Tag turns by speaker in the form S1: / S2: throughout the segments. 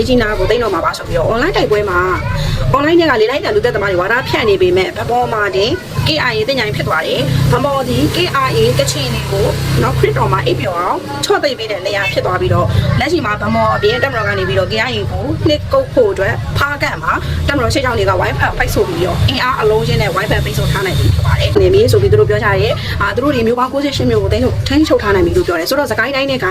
S1: တော့မြကြီးနာကိုတိတ်တော့မှာပါဆိုပြီးတော့ online တိုက်ပွဲမှာ online တွေကလေလိုက်တန်လူသက်သမားတွေဝါဒဖြန့်နေပေမဲ့ဗဘောမှာတင် KIA တင်ညာရင်ဖြစ်သွားတယ်ဗဘောဒီ KIA ကချင်တွေကိုနော်ခရစ်တော်မှာအိပ်ပျော်အောင်ချော့သိပ်ပေးတဲ့နေရာဖြစ်သွားပြီးတော့လက်ရှိမှာဗမောအပြင်တက်မတော်ကနေပြီးတော့ KIA ကိုနှစ်ကုတ်ဖို့အတွက်ဖားကန့်မှာတက်မတော်ရှေ့ချောင်းတွေက Wi-Fi ဖိုက်ဆိုပြီးတော့အင်အားအလုံးချင်းနဲ့ Wi-Fi ပိတ်ဆို့ထားနိုင်ပြီဖြစ်ပါတယ်နေမီဆိုပြီးသူတို့ပြောကြရဲအာသူတို့ဒီမျိုးပေါင်း68မျိုးကိုတင်းချုပ်ထိန်းချုပ်ထားနိုင်ပြီလို့ပြောတယ်ဆိုတော့စကိုင်းတိုင်းတွေက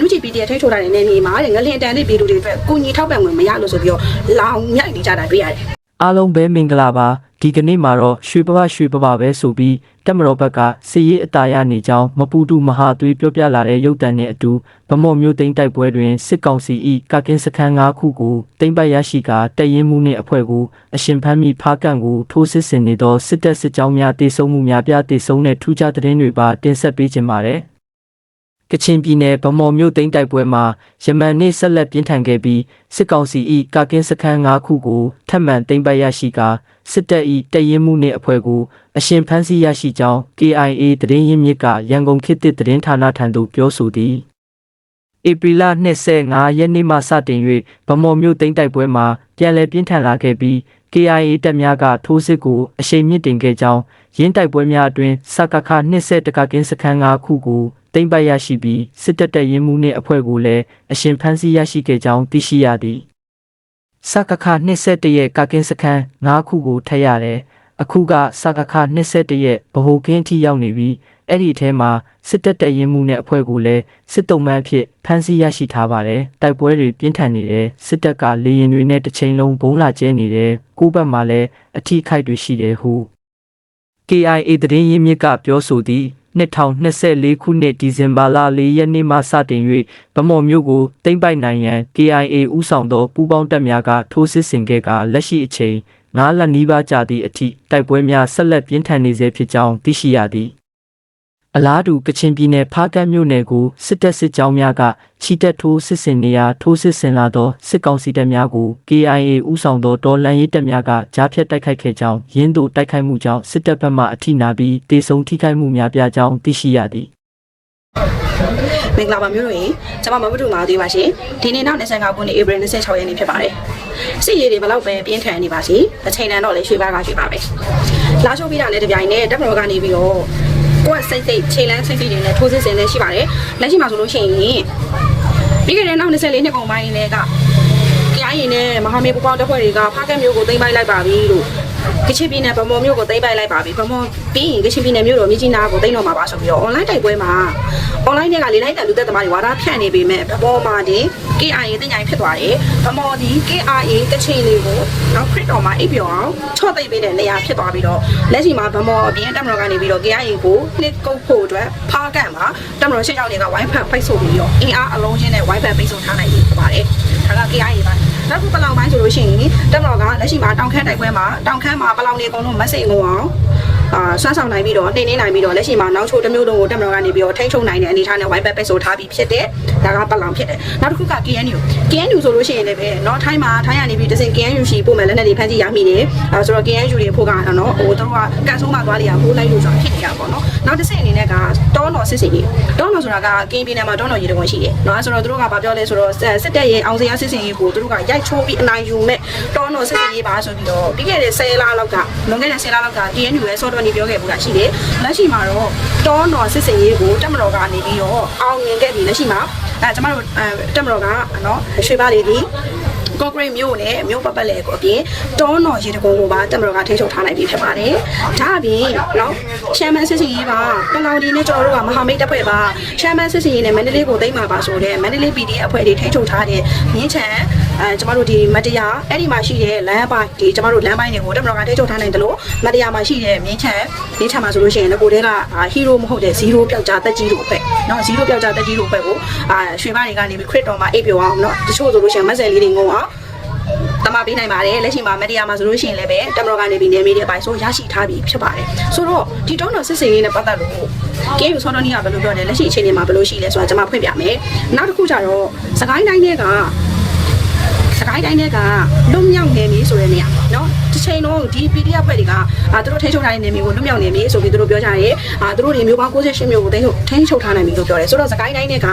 S1: NUGPD ထိန်းချုပ်ထားတဲ့နေမြေမှာတဲ့ငလင်တန်တဲ့ပြည်သူတွေအတွက်ကိုညီထောက်ပံ့ဝင်မရလို့ဆိုပြီးတော့လောင်မြိုက်နေကြတာတွေ့ရတယ်
S2: အားလုံးပဲမင်္ဂလာပါဒီကနေ့မှာတော့ရွှေပပရွှေပပပဲဆိုပြီးတက်မတော်ဘက်ကစီရေးအတာရနေကြောင်းမပူတူမဟာသွေးပြောပြလာတဲ့ရုပ်တံနဲ့အတူဗမော်မျိုးသိန်းတိုက်ပွဲတွင်စစ်ကောင်စီ၏ကကင်းစခန်း၅ခုကိုတိမ့်ပိုက်ရရှိကာတရင်မှုနှင့်အဖွဲ့ကိုအရှင်ဖမ်းမိဖားကန့်ကိုထိုးစစ်ဆင်နေသောစစ်တပ်စစ်ကြောင်းများတေဆုံးမှုများပြတေဆုံးတဲ့ထူးခြားသတင်းတွေပါတင်ဆက်ပေးခြင်းပါတယ် ကချင်ပြည်နယ်ဗမော်မြို့သိမ်းတိုက်ပွဲမှာယမန်နေ့ဆက်လက်ပြင်းထန်ခဲ့ပြီးစစ်ကောင်စီ၏ကာကင်းစခန်း၅ခုကိုထပ်မံသိမ်းပိုက်ရရှိကာစစ်တပ်၏တရင်မှုနှင့်အဖွဲ့ကိုအရှင်ဖမ်းဆီးရရှိကြောင်း KIA သတင်းရင်းမြစ်ကရန်ကုန်ခေတ်သစ်သတင်းဌာနထံသို့ပြောဆိုသည်ဧပြီလ25ရက်နေ့မှစတင်၍ဗမော်မြို့သိမ်းတိုက်ပွဲမှာပြန်လည်ပြင်းထန်လာခဲ့ပြီး KIA တပ်များကထိုးစစ်ကိုအရှိန်မြင့်တင်ခဲ့ကြောင်းရင်းတိုက်ပွဲများအတွင်စကခ20တကကင်းစခန်း၅ခုကို သိမ်းပိုက်ရရှိပြီးစစ်တပ်တပ်ရင်းမှုနှင့်အဖွဲ့ကိုလည်းအရှင်ဖမ်းဆီးရရှိခဲ့ကြောင်းသိရှိရသည်စကခ21ရဲ့ကကင်းစခန်း၅ခုကိုထပ်ရတယ်အခုကစကခ21ရဲ့ဗဟိုကင်းအထိရောက်နေပြီးအဲ့ဒီအထဲမှာစစ်တပ်တပ်ရင်းမှုနဲ့အဖွဲ့ကိုလည်းစစ်တုံးမှန်းဖြစ်ဖမ်းဆီးရရှိထားပါတယ်တိုက်ပွဲတွေပြင်းထန်နေတယ်စစ်တပ်ကလေရင်တွေနဲ့တစ်ချိန်လုံးဘုံလာကျဲနေတယ်ကိုယ့်ဘက်မှာလည်းအထိခိုက်တွေရှိတယ်ဟု KIA သတင်းရင်းမြစ်ကပြောဆိုသည့် 2024ခုနှစ်ဒီဇင်ဘာလ4ရက်နေ့မှစတင်၍ဗမော်မြို့ကိုသိမ်းပိုက်နိုင်ရန် KIA ဦးဆောင်သောပူးပေါင်းတပ်များကထိုးစစ်ဆင်ခဲ့ကလက်ရှိအချိန်9လနီးပါးကြာသည့်အထိတိုက်ပွဲများဆက်လက်ပြင်းထန်နေဆဲဖြစ်ကြောင်းသိရှိရသည် အလားတူကချင်ပြည်နယ်ဖားကတ်မြို့နယ်ကိုစစ်တပ်စစ်ကြောင်းများကချီတက်ထိုးစစ်ဆင်နေရာထိုးစစ်ဆင်လာသောစစ်ကောင်စီတပ်များကို KIA ဦးဆောင်သောတော်လှန်ရေးတပ်များကကြားဖြတ်တိုက်ခိုက်ခဲ့ကြောင်းရင်းတို့တိုက်ခိုက်မှုကြောင့်စစ်တပ်ဘက်မှအထိနာပြီးတေဆုံးထိခိုက်မှုများပြားကြောင်းသိရှိရသည်
S1: မင်္ဂလာပါမျိုးတို့ရေကျွန်မမဘတူမာသေးပါရှင်ဒီနေ့နောက်25ခုနှစ်ဧပြီ26ရက်နေ့ဖြစ်ပါတယ်စစ်ရေးတွေဘလောက်ပဲပြင်းထန်နေပါစေအချိန်တန်တော့လေရွှေပါကရွှေပါပဲလာရှုပ်ပြီးတာနဲ့တပြိုင်နဲ့တက်မတော်ကနေပြီးတော့ ကိုယ်စိတ်စိတ်ချိန်လန်းစိတ်စိတ်တွေနဲ့ထိုးစစ်ဆင်နေရှိပါတယ်လက်ရှိမှာဆိုလို့ရှိရင်ပြီးခဲ့တဲ့နောက်24နှစ်ကုန်ပိုင်းလေးကကြားရင်နဲ့မဟာမေပူပေါင်းတပ်ဖွဲ့တွေကဖားကက်မျိုးကိုသိမ်းပိုက်လိုက်ပါပြီလို့ ကချင်ပြည်နယ်ဗမော်မျိုးကိုသိမ်းပိုက်လိုက်ပါပြီဗမော်ပြီးရင်ကချင်ပြည်နယ်မျိုးတော်မြကြီးနာကိုသိမ်းတော့မှာပါဆိုပြီးတော့ online တိုက်ပွဲမှာ online တွေကလေလိုက်တန်လူသက်သမားတွေဝါဒဖြန့်နေပေမဲ့ဗမော်မှာတင် KIA တင်ညာရင်ဖြစ်သွားတယ်ဗမော်ဒီ KIA ကချင်တွေကိုနော်ခရစ်တော်မှာအိပ်ပျော်အောင်ချော့သိပ်ပေးတဲ့နေရာဖြစ်သွားပြီးတော့လက်ရှိမှာဗမော်အပြင်တက်မတော်ကနေပြီးတော့ KIA ကိုနှစ်ကုတ်ဖို့အတွက်ဖားကန့်မှာတက်မတော်ရှေ့ချောင်းတွေက Wi-Fi ဖိုက်ဆိုပြီးတော့အင်အားအလုံးချင်းနဲ့ Wi-Fi ပိတ်ဆို့ထားနိုင်ပြီဖြစ်ပါတယ်ဒါက KIA ပါ နောက်တစ်ခုပလောင်ပိုင်းဆိုလို့ရှိရင်တက်မတော်ကလက်ရှိမှာတောင်ခမ်းတိုက်ပွဲမှာတောင်ခမ်းမှာပလောင်တွေအကုန်လုံးမဆိတ်ငုံအောင်အာဆွမ်းဆောင်နိုင်ပြီးတော့နှိမ့်နေနိုင်ပြီးတော့လက်ရှိမှာနောက်ချိုးတစ်မျိုးလုံးကိုတက်မတော်ကနေပြီးတော့ထိန်းချုပ်နိုင်တဲ့အနေအထားနဲ့ Wi-Fi ပိတ်ဆို့ထားပြီးဖြစ်တဲ့ဒါကပလောင်ဖြစ်တယ်နောက်တစ်ခုက KNU KNU ဆိုလို့ရှိရင်လည်းပဲเนาะထိုင်းမှာထိုင်းရနေပြီးတစင် KNU ရှိပို့မယ်လက်နဲ့တွေဖမ်းကြည့်ရမိတယ်အဲဆိုတော့ KNU တွေဖို့ကเนาะဟိုတို့ကကန်ဆိုးမှာသွားလိရပို့လိုက်လို့ဆိုတာဖြစ်နေရပါတော့ နောက်တစ်ဆင့်အနေနဲ့ကတောနော်စစ်စီရေးတောနော်ဆိုတာကကင်းပြည်နယ်မှာတောနော်ရေးတခွန်ရှိတယ်နော်ဆိုတော့တို့ကဘာပြောလဲဆိုတော့စစ်တပ်ရဲ့အောင်စရာစစ်စီရေးကိုတို့ကရိုက်ချိုးပြီးအနိုင်ယူမဲ့တောနော်စစ်စီရေးပါဆိုပြီးတော့ပြီးခဲ့တဲ့10လလောက်ကလွန်ခဲ့တဲ့10လလောက်က TNU ရဲ့ software နေပြောခဲ့ဘူးတာရှိတယ်လက်ရှိမှာတော့တောနော်စစ်စီရေးကိုတက်မတော်ကနေပြီးတော့အောင်မြင်ခဲ့ပြီလက်ရှိမှာအဲကျွန်တော်တို့တက်မတော်ကနော်ရွှေပါလေးဒီ ကော့ဂရိတ်မြို့နဲ့မြို့ပတ်ပတ်လည်ကိုအပြင်တောနော်ရေတကုံကိုပါတက်မတော်ကထိချုပ်ထားနိုင်ပြီဖြစ်ပါတယ်။ဒါအပြင်နော်ရှမ်းမန်းစစ်စင်ရေးပါပလောင်ဒီနဲ့ကျွန်တော်တို့ကမဟာမိတ်တပ်ဖွဲ့ပါရှမ်းမန်းစစ်စင်ရေးနဲ့မန္တလေးကိုသိမ်းပါပါဆိုတဲ့မန္တလေး PDF အဖွဲ့တွေထိချုပ်ထားတဲ့မြင်းချံအဲကျမတို့ဒီမတရားအဲ့ဒီမှာရှိတဲ့လမ်းပိုင်းဒီကျမတို့လမ်းပိုင်းတွေကိုတက်မတော်ကထိချုပ်ထားနိုင်တယ်လို့မတရားမှာရှိတဲ့မြင်းချံမြင်းချံမှာဆိုလို့ရှိရင်လည်းကိုတဲကဟီးရိုးမဟုတ်တဲ့ဇီးရိုးပျောက်ကြားတက်ကြီးတို့အဖွဲ့နော်ဇီးရိုးပျောက်ကြားတက်ကြီးတို့အဖွဲ့ကိုအာရွှေမတွေကနေပြီးခရစ်တော်မှာအိပ်ပြောအောင်နော်တချို့ဆိုလို့ရှိရင်မက်ဆယ်လေးတွေငုံအောင်တ မပေးနိုင်ပါတယ်လက်ရှိမှာမက်ဒီယာမှာဆိုလို့ရှိရင်လည်းပဲတမတော်ကနေပြီးနေမီတွေအပိုင်းဆိုရရှိထားပြီးဖြစ်ပါတယ်ဆိုတော့ဒီတောင်းတော်စစ်စင်ရေးနဲ့ပတ်သက်လို့ကဲယူဆော်တော်နီကဘယ်လိုပြောလဲလက်ရှိအခြေအနေမှာဘယ်လိုရှိလဲဆိုတာကျွန်မဖွင့်ပြမယ်နောက်တစ်ခုကျတော့စကိုင်းတိုင်းတွေကစကိုင်းတိုင်းတွေကလွတ်မြောက်နေပြီဆိုတဲ့နေရာเนาะ တစ်ချိန်လုံးဒီ PDF ဘက်တွေကအာသူတို့ထိန်းချုပ်ထားတဲ့နေမျိုးကိုလွတ်မြောက်နေပြီဆိုပြီးသူတို့ပြောကြရဲအာသူတို့တွေမျိုးပေါင်း68မျိုးကိုထိန်းချုပ်ထိန်းချုပ်ထားနိုင်ပြီလို့ပြောတယ်ဆိုတော့စကိုင်းတိုင်းတွေက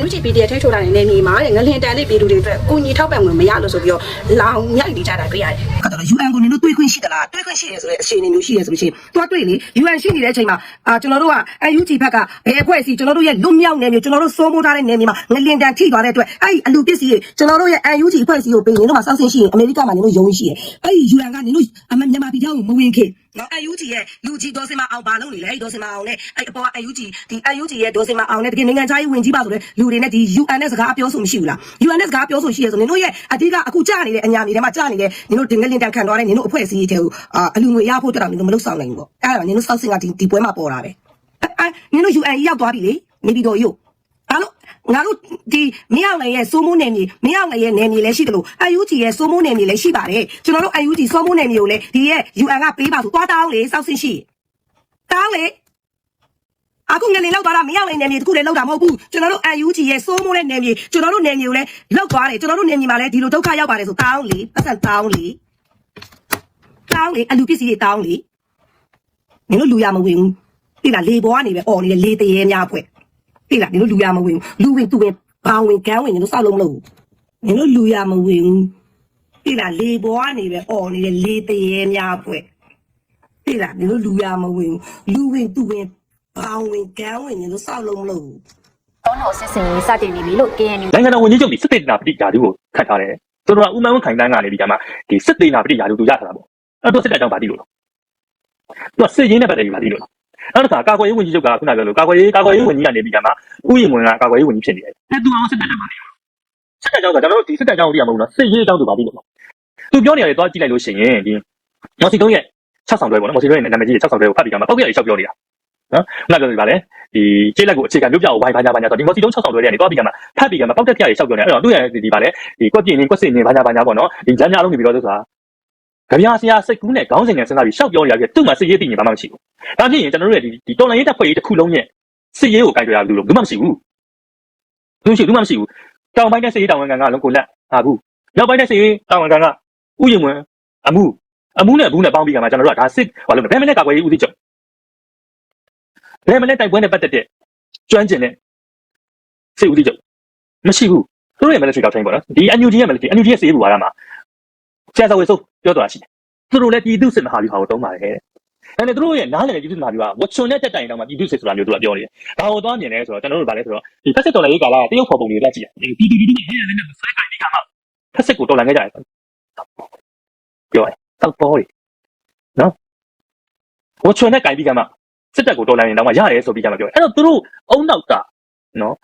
S1: NUG PDF ထိန်းချုပ်ထားတဲ့နေမြေမှာတဲ့ငလင်တန်တဲ့ပြည်သူတွေအတွက်ကိုညီထောက်ပံ့ဝင်မရလို့ဆိုပြီးတော့လောင်မြိုက်နေကြတာတွေ့ရတယ်
S3: အဲ့ တော့ UN ကိုနင်တို့တွေးခွင့်ရှိသလားတွေးခွင့်ရှိတယ်ဆိုတဲ့အခြေအနေမျိုးရှိတယ်ဆိုလို့ရှိရင်သွားတွေ့လေ UN ရှိနေတဲ့အချိန်မှာအာကျွန်တော်တို့က UNG ဘက်ကဘယ်အဖွဲ့အစည်းကျွန်တော်တို့ရဲ့လွတ်မြောက်နေမျိုးကျွန်တော်တို့စိုးမိုးထားတဲ့နေမြေမှာငလင်တန်ထိသွားတဲ့အတွက်အဲ့ဒီအလူပစ္စည်းတွေကျွန်တော်တို့ရဲ့ UNG အဖွဲ့အစည်းကိုပေးနေတော့မှစောင့်ဆင်းရှိရင်အမေရိကမှာနင်တို့ယုံရှိတယ်အဲ့ဒီ UN ကနင်တို့အမမြန်မာပြည်သားကိုမဝင်ခင်နော် UNG ရဲ့လူကြီးဒေါ်စင်မအောင်ပါလို့နေလေအဲ့ဒီဒေါ်စင်မအောင်နဲ့အဲ့အပေါ်က UNG ဒီ UNG ရဲ့ဒေါ်စင်မအောင်နဲ့တကယ်နိုင်ငံခြားရေးဝင်ကြီးပါဆိုတဲ့လူတွေနဲ့ဒီ UN နဲ့စကားပြောဆိုမရှိဘူးလား UN နဲ့စကားပြောဆိုရှိရဆိုနင်တို့ရဲ့အဓိကအခုကြားနေတဲ့အညာနေထဲမှာကြားနေတဲ့နင်တို့တင်ငလင်တန်ခံသွားတဲ့နင်တို့အဖွဲ့အစည်းတွေကိုအာအလူငွေရဖို့အတွက်တော့နင်တို့မလုပ်ဆောင်နိုင်ဘူးပေါ့အဲ့ဒါနင်တို့စောက်စင်ကဒီဒီပွဲမှာပေါ်တာပဲအဲနင်တို့ UN ရောက်သွားပြီလေနေပြီးတော့ရုပ်အဲ့လို ငါတို့ဒီမင်းအောင်ငယ်ရဲ့စိုးမိုးနယ်မြေမင်းအောင်ငယ်ရဲ့နယ်မြေလည်းရှိတယ်လို့ UNG ရဲ့စိုးမိုးနယ်မြေလည်းရှိပါတယ်ကျွန်တော်တို့ UNG စိုးမိုးနယ်မြေကိုလည်းဒီရဲ့ UN ကပေးပါဆိုသွားတောင်းလေစောက်စင်ရှိတောင်းလေအခုငနေလောက်သွားတာမရောက်နိုင်နယ်မြေတခုလည်းလောက်တာမဟုတ်ဘူးကျွန်တော်တို့ UNG ရဲ့စိုးမိုးတဲ့နယ်မြေကျွန်တော်တို့နယ်မြေကိုလည်းလောက်သွားတယ်ကျွန်တော်တို့နယ်မြေမှာလည်းဒီလိုဒုက္ခရောက်ပါတယ်ဆိုတောင်းလေပတ်စံတောင်းလေတောင်းလေအလူပစ္စည်းတွေတောင်းလေနင်တို့လူရမဝင်ဘူးသိလားလေပေါ်ကနေပဲអော်နေတဲ့လေတရေများဖွဲ့ သိလားနင်တို့လူရမဝင်ဘူးလူဝင်သူဝင်ဘောင်ဝင်ကန်းဝင်နင်တို့စောက်လုံးမလုပ်ဘူးနင်တို့လူရမဝင်ဘူးသိလားလေပေါ်ကနေပဲអော်နေတဲ့လေတရေများဖွဲ့သိလားနင်တို့လူရမဝင်ဘူးလူဝင်သူဝင်ဘောင်ဝင်ကန်းဝင်နေလို့စောက်လုံးမလို့ဘူး
S4: တောင်းတော်စစ်စင်ရေးစတင်နေပြီလို့ KNU
S5: နိုင်ငံတော်ဝန်ကြီးချုပ်ဒီစစ်တေနာပတိယာတုကိုခတ်ထားတယ်သူတို့ကဥမ္မာဝန်ခိုင်တန်းကနေဒီကမှာဒီစစ်တေနာပတိယာတုကိုရထားတာပေါ့အဲ့တော့စစ်တပ်ကြောင့်ဗာတိလို့လားသူကစစ်ရင်းနဲ့ပတ်သက်ပြီးဗာတိလို့လား နောက်တစ်ခါကာကွယ်ရေးဝန်ကြီးချုပ်ကခုနပြောလို့ကာကွယ်ရေးကာကွယ်ရေးဝန်ကြီးကနေပြီးကမှာဥယျာဉ်ဝင်ကကာကွယ်ရေးဝန်ကြီးဖြစ်နေတယ်အဲ့သူအောင်စစ်တပ်ကြောင့်ဗာတိလို့စစ်တပ်ကြောင့်ဆိုကျွန်တော်တို့ဒီစစ်တပ်ကြောင့်သိရမဟုတ်ဘူးနော်စစ်ရေးကြောင့်သူဗာတိလို့သူပြောနေရတယ်တွားကြည့်လိုက်လို့ရှိရင်ဒီမော်စီတုံးရဲ့6ဆောင်တွဲပေါ့နော်မော်စီတုံးရဲ့နာမည်ကြီး6ဆောင်တွဲကိုဖတ်ပြီးကမှာပောက်ပြရည်ရှောက်ပြောနေတာနော်ခုနပြောလို့ဗာလေဒီကျေးလက်ကိုအခြေခံပြုတ်ပြကိုဝိုင်းဘာညာဘာညာဆိုဒီမော်စီတုံး6ဆောင်တွဲတွေကနေတွားပြီးကမှာဖတ်ပြီးကမှာပောက်တက်ပြရည်ရှောက်ပြောနေအဲ့တော့သူ့ရဲ့ဒီဗာလေဒီကွက်ပြင်းနေကွက်စစ်နေဘာညာဘာညာပေါ့နော်ဒီလမ်းများလုံးနေပြီးတော့ဆိုတာ ကြပြားဆရာစိတ်ကူးနဲ့ခေါင်းစဉ်နဲ့စဉ်းစားပြီးရှောက်ပြောနေရပြီးသူ့မှာစစ်ရေးတည်နေဘာမှမရှိဘူးဒါဖြစ်ရင်ကျွန်တော်တို့ရဲ့ဒီဒီတော်လိုင်းရေးတပ်ဖွဲ့ရေးတစ်ခုလုံးရဲ့စစ်ရေးကိုကြိုက်ကြရဘူးလို့ဘူးမှမရှိဘူးဘူးရှိဘူးမှမရှိဘူးတောင်ပိုင်းတဲ့စစ်ရေးတောင်ဝန်ခံကလုံးကိုလက်ဟာဘူးမြောက်ပိုင်းတဲ့စစ်ရေးတောင်ဝန်ခံကဥယျာဉ်ဝင်အမှုအမှုနဲ့ဘူးနဲ့ပေါင်းပြီးကမှကျွန်တော်တို့ကဒါစစ်ဘာလို့လဲဘယ်မနဲ့ကာကွယ်ရေးဦးစီးချုပ်ဘယ်မနဲ့တိုက်ပွဲနဲ့ပတ်သက်တဲ့ကျွမ်းကျင်တဲ့စစ်ဦးစီးချုပ်မရှိဘူးသူတို့ရဲ့ military ကောက်ထိုင်းပေါ့နော်ဒီ NUG ရဲ့ military NUG ရဲ့စေးဘူဝါဒမှာဆရာတော်ဝေဆို ပြောတော်တာရှိတယ်သူတို့လည်းပြည်သူစစ်မဟာဗျူဟာကိုတုံးပါတယ်ဒါနဲ့သူတို့ရဲ့နားလည်တဲ့ပြည်သူစစ်မဟာဗျူဟာဝချွန်နဲ့တက်တိုင်တောင်မှပြည်သူစစ်ဆိုတာမျိုးသူကပြောနေတယ်ဘာလို့သွားမြင်လဲဆိုတော့ကျွန်တော်တို့ဗာလဲဆိုတော့ဒီဖက်စစ်တော်လည်းရေးကာလတရုတ်ဖော်ပုံတွေလက်ကြည့်တယ်ပြည်သူပြည်သူနဲ့ဟဲ့ရတဲ့နဲ့ဆွဲကိုင်းပြီးကမှဖက်စစ်ကိုတော်လှန်ခဲ့ကြတယ်ပြောရင်တောက်ပေါ်တွေနော်ဝချွန်နဲ့ကိုင်းပြီးကမှစစ်တပ်ကိုတော်လှန်ရင်တော့မှရတယ်ဆိုပြီးကမှပြောတယ်အဲ့တော့သူတို့အုံနောက်ကနော်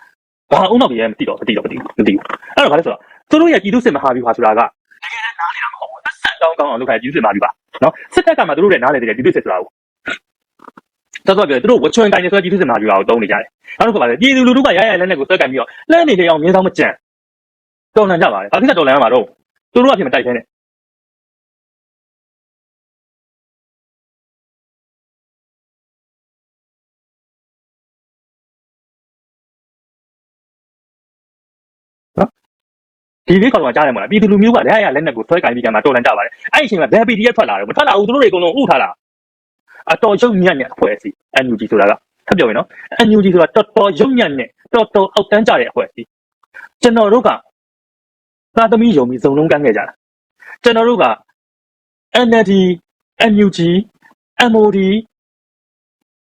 S5: ဘာအုံနောက်ကြီးရဲမသိတော့မသိတော့မသိဘူးမသိဘူးအဲ့တော့ဗာလဲဆိုတော့သူတို့ရဲ့ပြည်သူစစ်မဟာဗျူဟာဆိုတာကတကယ်နားလည်တာမဟုတ်ဘူးသ က်ဆက်ကောင်းကောင်းအောင်လုပ်ခိုင်းပြည်သူစစ်မဟာဗျူဟာနော်စစ်တပ်ကမှသူတို့ရဲ့နားလည်တဲ့ပြည်သူစစ်ဆိုတာကိုတော်တော်ပြောသူတို့ဝချွန်ကိုင်းနေဆိုပြည်သူစစ်မဟာဗျူဟာကိုတုံးနေကြတယ်နောက်တစ်ခုပါလေပြည်သူလူထုကရရလက်နဲ့ကိုဆွဲကင်ပြီးတော့လက်နေတယ်အောင်မြင်းဆောင်မကြံတော်လန်ကြပါလေဘာဖြစ်တော်လန်ရမှာတော့သူတို့ကဖြစ်မတိုက်ခဲနဲ့ ဒီလေးကောင်ကကြားတယ်မလားပြည်သူလူမျိုးကလည်းရလက်နဲ့ကိုဆွဲကင်ပြီးကမှတော်လန်ကြပါလေအဲ့ဒီအချိန်မှာဘယ် PDF ထွက်လာတယ်မထွက်လာဘူးသူတို့တွေအကုန်လုံးဥထားတာအတော်ချုပ်ညံ့တဲ့အဖွဲ့အစည်း NUG ဆိုတာကထပ်ပြောရင်နော် NUG ဆိုတာတော်တော်ရုံညံ့တဲ့တော်တော်အောက်တန်းကြတဲ့အဖွဲ့အစည်းကျွန်တော်တို့ကသာသမီယုံပြီးစုံလုံးကမ်းခဲ့ကြတာကျွန်တော်တို့က NLD NUG MOD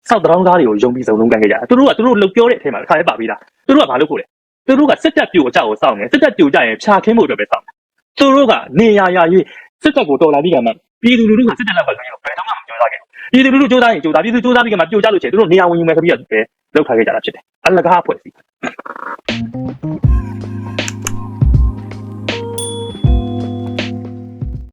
S5: စောက်တောင်းသားတွေကိုယုံပြီးစုံလုံးကမ်းခဲ့ကြတာသူတို့ကသူတို့လှုပ်ပြောတဲ့အထက်မှာတစ်ခါလေးပါပြီးတာသူတို့ကဘာလုပ်ကိုလဲ သူတို့ကစစ်တပ်ပြိုအကြောက်ကိုစောင့်နေစစ်တပ်ပြိုကြရင်ဖြာခင်းဖို့အတွက်ပဲစောင့်တယ်သူတို့ကနေရရရေးစစ်တပ်ကိုတော်လာပြီးကမှပြည်သူလူထုကစစ်တပ်လက်ဖက်ဆိုရင်ဘယ်တော့မှမပြောရခဲ့ဘူးပြည်သူလူထုစူးစမ်းရင်စူးစမ်းပြည်သူစူးစမ်းပြီးကမှပြိုကြလို့ချင်သူတို့နေရာဝင်ယူမယ်ဆိုပြီးတော့ပဲလောက်ထားခဲ့ကြတာဖြစ်တယ်အလကားအဖွဲ့အစည်း